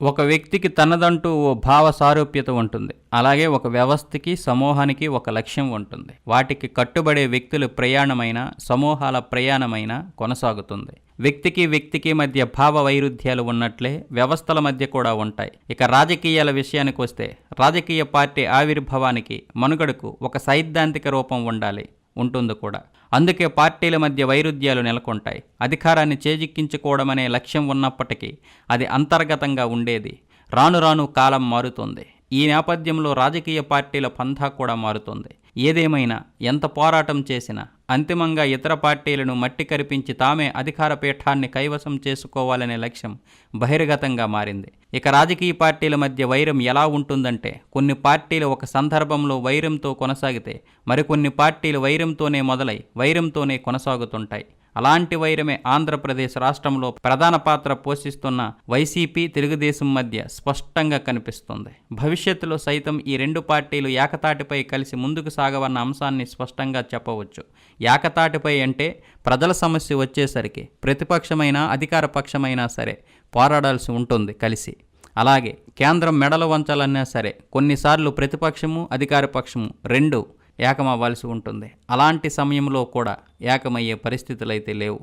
ఒక వ్యక్తికి తనదంటూ ఓ భావ సారూప్యత ఉంటుంది. అలాగే ఒక వ్యవస్థకి సమూహానికి ఒక లక్ష్యం ఉంటుంది. వాటికి కట్టుబడే వ్యక్తుల ప్రయాణమైన సమూహాల ప్రయాణమైన కొనసాగుతుంది. వ్యక్తికి వ్యక్తికి మధ్య భావ వైరుధ్యాలు ఉన్నట్లే వ్యవస్థల మధ్య కూడా ఉంటాయి. ఇక రాజకీయాల విషయానికి వస్తే రాజకీయ పార్టీ ఆవిర్భావానికి మనుగడకు ఒక సైద్ధాంతిక రూపం ఉండాలి ఉంటుంది కూడా. అందుకే పార్టీల మధ్య వైరుధ్యాలు నెలకొంటాయి. అధికారాన్ని చేజిక్కించుకోవడం అనే లక్ష్యం ఉన్నప్పటికీ అది అంతర్గతంగా ఉండేది. రాను రాను కాలం మారుతుంది. ఈ నేపథ్యంలో రాజకీయ పార్టీల పంథా కూడా మారుతుంది. ఏదేమైనా ఎంత పోరాటం చేసినా అంతిమంగా ఇతర పార్టీలను మట్టి కరిపించి తామే అధికార పీఠాన్ని కైవసం చేసుకోవాలనే లక్ష్యం బహిర్గతంగా మారింది. ఇక రాజకీయ పార్టీల మధ్య వైరం ఎలా ఉంటుందంటే కొన్ని పార్టీలు ఒక సందర్భంలో వైరంతో కొనసాగితే మరికొన్ని పార్టీలు వైరంతోనే మొదలై వైరంతోనే కొనసాగుతుంటాయి. అలాంటి వైరమే ఆంధ్రప్రదేశ్ రాష్ట్రంలో ప్రధాన పాత్ర పోషిస్తున్న వైసీపీ తెలుగుదేశం మధ్య స్పష్టంగా కనిపిస్తుంది. భవిష్యత్తులో సైతం ఈ రెండు పార్టీలు ఏకతాటిపై కలిసి ముందుకు సాగవన్న అంశాన్ని స్పష్టంగా చెప్పవచ్చు. ఏకతాటిపై అంటే ప్రజల సమస్య వచ్చేసరికి ప్రతిపక్షమైనా అధికార పక్షమైనా సరే పోరాడాల్సి ఉంటుంది కలిసి. అలాగే కేంద్రం మెడలు వంచాలన్నా సరే కొన్నిసార్లు ప్రతిపక్షము అధికార పక్షము రెండు ఏకమవ్వాల్సి ఉంటుంది. అలాంటి సమయంలో కూడా ఏకమయ్యే పరిస్థితులు అయితే లేవు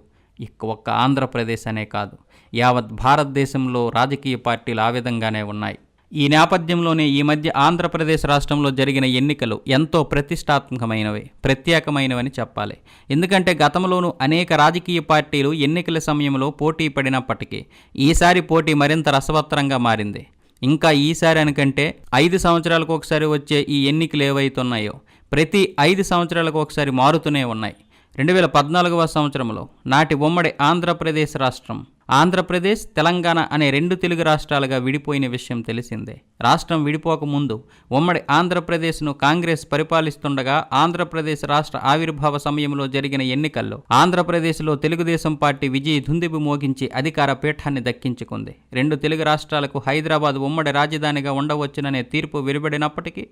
ఒక్క ఆంధ్రప్రదేశ్ అనే కాదు. యావత్ భారతదేశంలో రాజకీయ పార్టీలు ఆ విధంగానే ఉన్నాయి. ఈ నేపథ్యంలోనే ఈ మధ్య ఆంధ్రప్రదేశ్ రాష్ట్రంలో జరిగిన ఎన్నికలు ఎంతో ప్రతిష్టాత్మకమైనవి ప్రత్యేకమైనవని చెప్పాలి. ఎందుకంటే గతంలోనూ అనేక రాజకీయ పార్టీలు ఎన్నికల సమయంలో పోటీ పడినప్పటికీ ఈసారి పోటీ మరింత రసవత్తరంగా మారింది. ఇంకా ఈసారి అనుకంటే ఐదు సంవత్సరాలకు ఒకసారి వచ్చే ఈ ఎన్నికలు ఏవైతున్నాయో ప్రతి ఐదు సంవత్సరాలకు ఒకసారి మారుతూనే ఉన్నాయి. రెండు వేల పద్నాలుగవ సంవత్సరంలో నాటి ఉమ్మడి ఆంధ్రప్రదేశ్ రాష్ట్రం ఆంధ్రప్రదేశ్ తెలంగాణ అనే రెండు తెలుగు రాష్ట్రాలుగా విడిపోయిన విషయం తెలిసిందే. రాష్ట్రం విడిపోక ముందు ఉమ్మడి ఆంధ్రప్రదేశ్ను కాంగ్రెస్ పరిపాలిస్తుండగా ఆంధ్రప్రదేశ్ రాష్ట్ర ఆవిర్భావ సమయంలో జరిగిన ఎన్నికల్లో ఆంధ్రప్రదేశ్లో తెలుగుదేశం పార్టీ విజయ్ దుందిబి మోగించి అధికార పీఠాన్ని దక్కించుకుంది. రెండు తెలుగు రాష్ట్రాలకు హైదరాబాద్ ఉమ్మడి రాజధానిగా ఉండవచ్చుననే తీర్పు వెలువడినప్పటికీ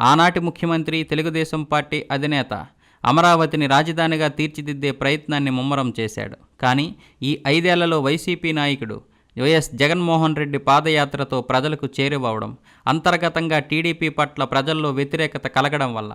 ఆనాటి ముఖ్యమంత్రి తెలుగుదేశం పార్టీ అధినేత అమరావతిని రాజధానిగా తీర్చిదిద్దే ప్రయత్నాన్ని ముమ్మరం చేశాడు. కానీ ఈ ఐదేళ్ళలో వైసీపీ నాయకుడు వైఎస్ జగన్మోహన్ రెడ్డి పాదయాత్రతో ప్రజలకు చేరువవడం అంతర్గతంగా టీడీపీ పట్ల ప్రజల్లో వ్యతిరేకత కలగడం వల్ల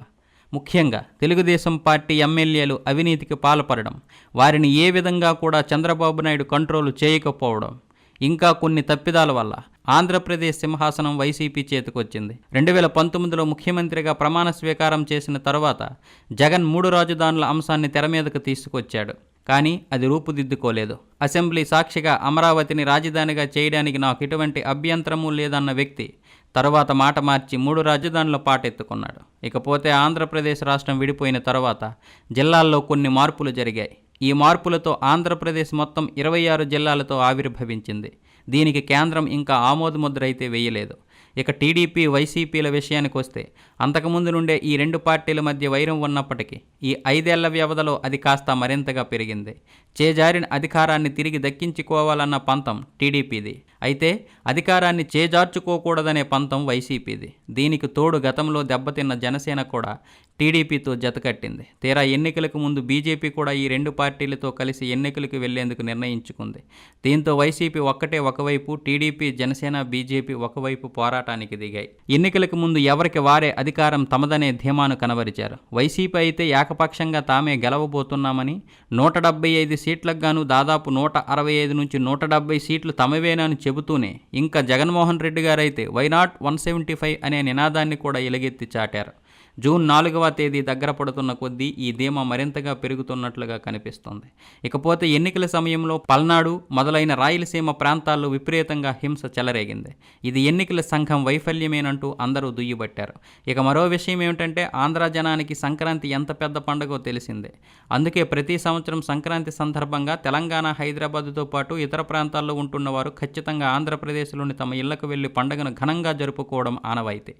ముఖ్యంగా తెలుగుదేశం పార్టీ ఎమ్మెల్యేలు అవినీతికి పాల్పడడం వారిని ఏ విధంగా కూడా చంద్రబాబు నాయుడు కంట్రోలు చేయకపోవడం ఇంకా కొన్ని తప్పిదాల వల్ల ఆంధ్రప్రదేశ్ సింహాసనం వైసీపీ చేతికొచ్చింది. రెండు వేల పంతొమ్మిదిలో ముఖ్యమంత్రిగా ప్రమాణ స్వీకారం చేసిన తరువాత జగన్ మూడు రాజధానుల అంశాన్ని తెర మీదకు తీసుకొచ్చాడు. కానీ అది రూపుదిద్దుకోలేదు. అసెంబ్లీ సాక్షిగా అమరావతిని రాజధానిగా చేయడానికి నాకు ఎటువంటి అభ్యంతరము లేదన్న వ్యక్తి తర్వాత మాట మార్చి మూడు రాజధానుల పాటెత్తుకున్నాడు. ఇకపోతే ఆంధ్రప్రదేశ్ రాష్ట్రం విడిపోయిన తర్వాత జిల్లాల్లో కొన్ని మార్పులు జరిగాయి. ఈ మార్పులతో ఆంధ్రప్రదేశ్ మొత్తం ఇరవై ఆరు జిల్లాలతో ఆవిర్భవించింది. దీనికి కేంద్రం ఇంకా ఆమోదముద్ర అయితే వేయలేదు. ఇక టీడీపీ వైసీపీల విషయానికి వస్తే అంతకుముందు నుండే ఈ రెండు పార్టీల మధ్య వైరం ఉన్నప్పటికీ ఈ ఐదేళ్ళ వ్యవధిలో అది కాస్త మరింతగా పెరిగింది. చేజారిన అధికారాన్ని తిరిగి దక్కించుకోవాలన్న పంతం టీడీపీది. అయితే అధికారాన్ని చేజార్చుకోకూడదనే పంతం వైసీపీది. దీనికి తోడు గతంలో దెబ్బతిన్న జనసేన కూడా టీడీపీతో జతకట్టింది తీరా ఎన్నికలకు ముందు బీజేపీ కూడా ఈ రెండు పార్టీలతో కలిసి ఎన్నికలకు వెళ్ళేందుకు నిర్ణయించుకుంది. దీంతో వైసీపీ ఒక్కటే ఒకవైపు టీడీపీ జనసేన బీజేపీ ఒకవైపు పోరాటానికి దిగాయి. ఎన్నికలకు ముందు ఎవరికి వారే అధికారం తమదనే ధీమాను కనబరిచారు. వైసీపీ అయితే ఏకపక్షంగా తామే గెలవబోతున్నామని నూట డెబ్బై ఐదు సీట్లకు గాను దాదాపు నూట అరవై ఐదు నుంచి నూట డెబ్బై సీట్లు తమవేనని చెబుతూనే ఇంకా Jaganmohan Reddy గారైతే why not one seventy five అనే నినాదాన్ని కూడా ఎలుగెత్తి చాటారు. జూన్ నాలుగవ తేదీ దగ్గర పడుతున్న కొద్దీ ఈ ధీమా మరింతగా పెరుగుతున్నట్లుగా కనిపిస్తోంది. ఇకపోతే ఎన్నికల సమయంలో పల్నాడు మొదలైన రాయలసీమ ప్రాంతాల్లో విపరీతంగా హింస చెలరేగింది. ఇది ఎన్నికల సంఘం వైఫల్యమేనంటూ అందరూ దుయ్యబట్టారు. ఇక మరో విషయం ఏమిటంటే ఆంధ్ర జనానికి సంక్రాంతి ఎంత పెద్ద పండుగో తెలిసిందే. అందుకే ప్రతి సంవత్సరం సంక్రాంతి సందర్భంగా తెలంగాణ హైదరాబాద్తో పాటు ఇతర ప్రాంతాల్లో ఉంటున్న వారు ఖచ్చితంగా ఆంధ్రప్రదేశ్లోని తమ ఇళ్ళకు వెళ్ళి పండుగను ఘనంగా జరుపుకోవడం ఆనవాయితీ.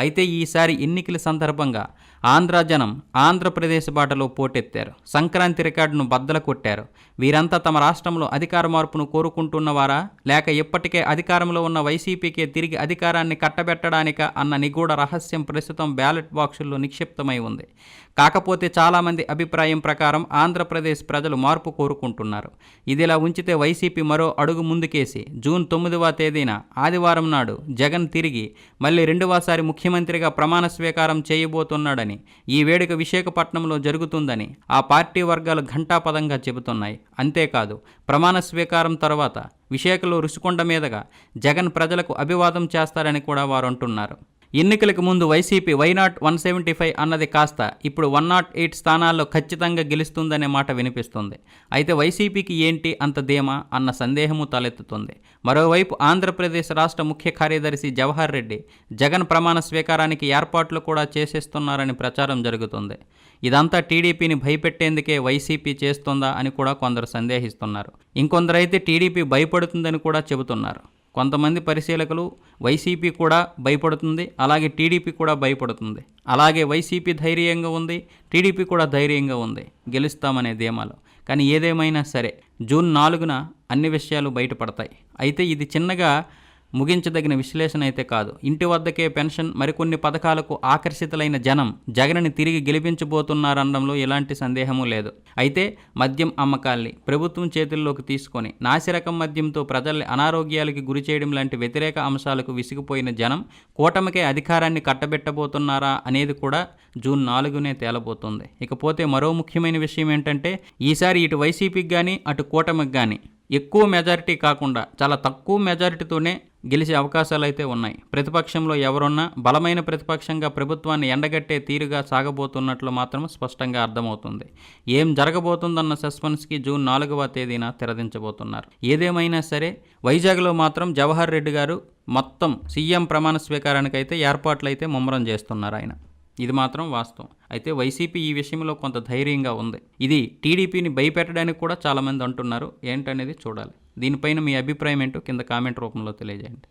అయితే ఈసారి ఎన్నికల సందర్భంగా ఆంధ్ర జనం ఆంధ్రప్రదేశ్ బాటలో పోటెత్తారు. సంక్రాంతి రికార్డును బద్దల కొట్టారు. వీరంతా తమ రాష్ట్రంలో అధికార మార్పును కోరుకుంటున్నవారా? లేక ఇప్పటికే అధికారంలో ఉన్న వైసీపీకే తిరిగి అధికారాన్ని కట్టబెట్టడానిక అన్న నిగూఢ రహస్యం ప్రస్తుతం బ్యాలెట్ బాక్సుల్లో నిక్షిప్తమై ఉంది. కాకపోతే చాలామంది అభిప్రాయం ప్రకారం ఆంధ్రప్రదేశ్ ప్రజలు మార్పు కోరుకుంటున్నారు. ఇదిలా ఉంచితే వైసీపీ మరో అడుగు ముందుకేసి జూన్ తొమ్మిదవ తేదీన ఆదివారం నాడు జగన్ తిరిగి మళ్ళీ రెండవసారి ముఖ్యమంత్రిగా ప్రమాణ స్వీకారం చేయబోతున్నాడని ఈ వేడుక విశాఖపట్నంలో జరుగుతుందని ఆ పార్టీ వర్గాలు ఘంటాపదంగా చెబుతున్నాయి. అంతేకాదు ప్రమాణ స్వీకారం తర్వాత విశాఖలో రుషికొండ మీదుగా జగన్ ప్రజలకు అభివాదం చేస్తారని కూడా వారు అంటున్నారు. ఎన్నికలకు ముందు YCP why not one seventy five అన్నది కాస్త ఇప్పుడు వన్ నాట్ ఎయిట్ స్థానాల్లో ఖచ్చితంగా గెలుస్తుందనే మాట వినిపిస్తుంది. అయితే వైసీపీకి ఏంటి అంత ధీమా అన్న సందేహము తలెత్తుతుంది. మరోవైపు ఆంధ్రప్రదేశ్ రాష్ట్ర ముఖ్య కార్యదర్శి జవహర్ రెడ్డి జగన్ ప్రమాణ స్వీకారానికి ఏర్పాట్లు కూడా చేసేస్తున్నారని ప్రచారం జరుగుతుంది. ఇదంతా టీడీపీని భయపెట్టేందుకే వైసీపీ చేస్తుందా అని కూడా కొందరు సందేహిస్తున్నారు. ఇంకొందరైతే టీడీపీ భయపడుతుందని కూడా చెబుతున్నారు. కొంతమంది పరిశీలకులు వైసీపీ కూడా భయపడుతుంది అలాగే టీడీపీ కూడా భయపడుతుంది. అలాగే వైసీపీ ధైర్యంగా ఉంది టీడీపీ కూడా ధైర్యంగా ఉంది. గెలుస్తామనే ధీమాలో. కానీ ఏదేమైనా సరే జూన్ నాలుగున అన్ని విషయాలు బయటపడతాయి. అయితే ఇది చిన్నగా ముగించదగిన విశ్లేషణ అయితే కాదు. ఇంటి వద్దకే పెన్షన్ మరికొన్ని పథకాలకు ఆకర్షితులైన జనం జగన్ని తిరిగి గెలిపించబోతున్నారనడంలో ఎలాంటి సందేహమూ లేదు. అయితే మద్యం అమ్మకాల్ని ప్రభుత్వం చేతుల్లోకి తీసుకొని నాసిరకం మద్యంతో ప్రజల్ని అనారోగ్యాలకి గురి చేయడం లాంటి వ్యతిరేక అంశాలకు విసిగిపోయిన జనం కూటమికే అధికారాన్ని కట్టబెట్టబోతున్నారా అనేది కూడా జూన్ నాలుగునే తేలబోతుంది. ఇకపోతే మరో ముఖ్యమైన విషయం ఏంటంటే ఈసారి ఇటు వైసీపీకి కానీ అటు కూటమికి కానీ ఎక్కువ మెజారిటీ కాకుండా చాలా తక్కువ మెజారిటీతోనే గెలిచే అవకాశాలు అయితే ఉన్నాయి. ప్రతిపక్షంలో ఎవరున్నా బలమైన ప్రతిపక్షంగా ప్రభుత్వాన్ని ఎండగట్టే తీరుగా సాగబోతున్నట్లు మాత్రం స్పష్టంగా అర్థమవుతుంది. ఏం జరగబోతుందన్న సస్పెన్స్కి జూన్ నాలుగవ తేదీన తెరదించబోతున్నారు. ఏదేమైనా సరే వైజాగ్లో మాత్రం జవహర్ రెడ్డి గారు మొత్తం సీఎం ప్రమాణ స్వీకారానికైతే ఏర్పాట్లు అయితే ముమ్మరం చేస్తున్నారు ఆయన. ఇది మాత్రం వాస్తవం. అయితే వైసీపీ ఈ విషయంలో కొంత ధైర్యంగా ఉంది. ఇది టీడీపీని భయపెట్టడానికి కూడా చాలామంది అంటున్నారు. ఏంటనేది చూడాలి. దీనిపైన మీ అభిప్రాయం ఏంటో కింద కామెంట్ రూపంలో తెలియజేయండి.